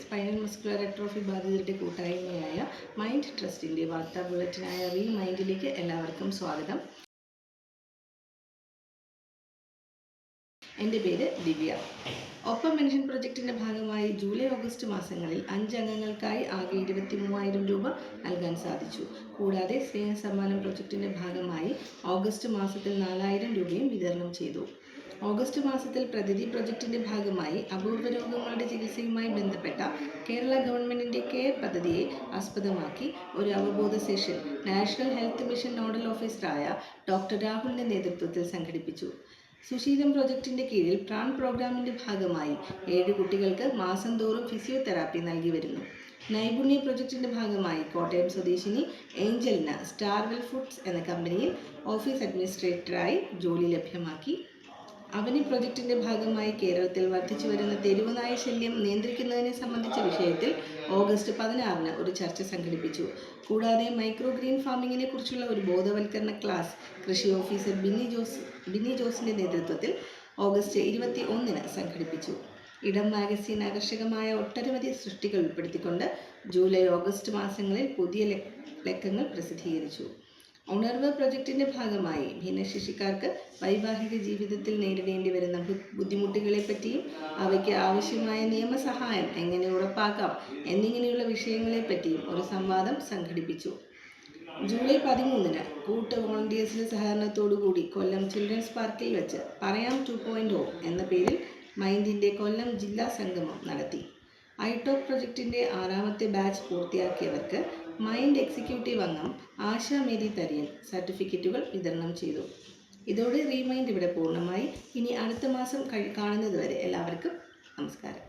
Hypertrophy ബാധിതരുടെ കൂട്ടായ്മയായ mind ട്രസ്റ്റിന്റെ വാർത്താ ബുള്ളറ്റിനായ റീ മൈൻഡിലേക്ക് എല്ലാവർക്കും സ്വാഗതം. എന്റെ പേര് ദിവ്യ. ഒപ്പം പെൻഷൻ പ്രൊജക്ടിന്റെ ഭാഗമായി ജൂലൈ ഓഗസ്റ്റ് മാസങ്ങളിൽ അഞ്ച് അംഗങ്ങൾക്കായി ആകെ ഇരുപത്തി മൂവായിരം രൂപ നൽകാൻ സാധിച്ചു. കൂടാതെ സ്നേഹ സമ്മാനം പ്രൊജക്ടിന്റെ ഭാഗമായി ഓഗസ്റ്റ് മാസത്തിൽ നാലായിരം രൂപയും വിതരണം ചെയ്തു. ഓഗസ്റ്റ് മാസത്തിൽ പ്രതിദി പ്രൊജക്ടിന്റെ ഭാഗമായി അപൂർവ രോഗങ്ങളുടെ ചികിത്സയുമായി ബന്ധപ്പെട്ട കേരള ഗവൺമെന്റിന്റെ കെയർ പദ്ധതിയെ ആസ്പദമാക്കി ഒരു അവബോധ session national health mission nodal ഓഫീസറായ ഡോക്ടർ രാഹുലിന്റെ നേതൃത്വത്തിൽ സംഘടിപ്പിച്ചു. സുശീലം പ്രൊജക്ടിന്റെ കീഴിൽ പ്രാൺ പ്രോഗ്രാമിന്റെ ഭാഗമായി ഏഴ് കുട്ടികൾക്ക് മാസം തോറും ഫിസിയോതെറാപ്പി നൽകി വരുന്നു. നൈപുണ്യ പ്രൊജക്ടിന്റെ ഭാഗമായി കോട്ടയം സ്വദേശിനി ഏഞ്ചലിന് സ്റ്റാർവെൽ ഫുഡ്സ് എന്ന കമ്പനിയിൽ ഓഫീസ് അഡ്മിനിസ്ട്രേറ്ററായി ജോലി ലഭ്യമാക്കി. അവനി പ്രൊജക്ടിന്റെ ഭാഗമായി കേരളത്തിൽ വർദ്ധിച്ചു വരുന്ന തെരുവുനായ ശല്യം നിയന്ത്രിക്കുന്നതിനെ സംബന്ധിച്ച വിഷയത്തിൽ ഓഗസ്റ്റ് പതിനാറിന് ഒരു ചർച്ച സംഘടിപ്പിച്ചു. കൂടാതെ മൈക്രോ ഗ്രീൻ ഫാമിങ്ങിനെ കുറിച്ചുള്ള ഒരു ബോധവൽക്കരണ ക്ലാസ് കൃഷി ഓഫീസർ ബിന്നി ജോസ് ബിന്നി ജോസിന്റെ നേതൃത്വത്തിൽ ഓഗസ്റ്റ് ഇരുപത്തി ഒന്നിന് സംഘടിപ്പിച്ചു. ഇടം മാഗസീൻ ആകർഷകമായ ഒട്ടനവധി സൃഷ്ടികൾ ഉൾപ്പെടുത്തിക്കൊണ്ട് ജൂലൈ ഓഗസ്റ്റ് മാസങ്ങളിൽ പുതിയ ലക്ക- ലക്കങ്ങൾ പ്രസിദ്ധീകരിച്ചു. ഉണർവ് പ്രൊജക്റ്റിന്റെ ഭാഗമായി ഭിന്നശേഷിക്കാർക്ക് വൈവാഹിക ജീവിതത്തിൽ നേരിടേണ്ടി വരുന്ന ബുദ്ധിമുട്ടുകളെ പറ്റിയും അവയ്ക്ക് ആവശ്യമായ നിയമസഹായം എങ്ങനെ ഉറപ്പാക്കാം എന്നിങ്ങനെയുള്ള വിഷയങ്ങളെ പറ്റിയും ഒരു സംവാദം സംഘടിപ്പിച്ചു. ജൂലൈ പതിമൂന്നിന് കൂട്ട് വോളണ്ടിയേഴ്സിന്റെ സഹകരണത്തോടുകൂടി കൊല്ലം ചിൽഡ്രൻസ് പാർക്കിൽ വെച്ച് പറയാം ടു പോയിന്റ് എന്ന പേരിൽ മൈൻഡിന്റെ കൊല്ലം ജില്ലാ സംഗമം നടത്തി. ഐടോക് പ്രൊജക്ടിന്റെ ആറാമത്തെ ബാച്ച് പൂർത്തിയാക്കിയവർക്ക് മൈൻഡ് എക്സിക്യൂട്ടീവ് അംഗം ആശ മേരി തരിയൻ സർട്ടിഫിക്കറ്റുകൾ വിതരണം ചെയ്തു. ഇതോടെ റീമൈൻഡ് ഇവിടെ പൂർണമായി. ഇനി അടുത്ത മാസം കാണുന്നത് വരെ എല്ലാവർക്കും നമസ്കാരം.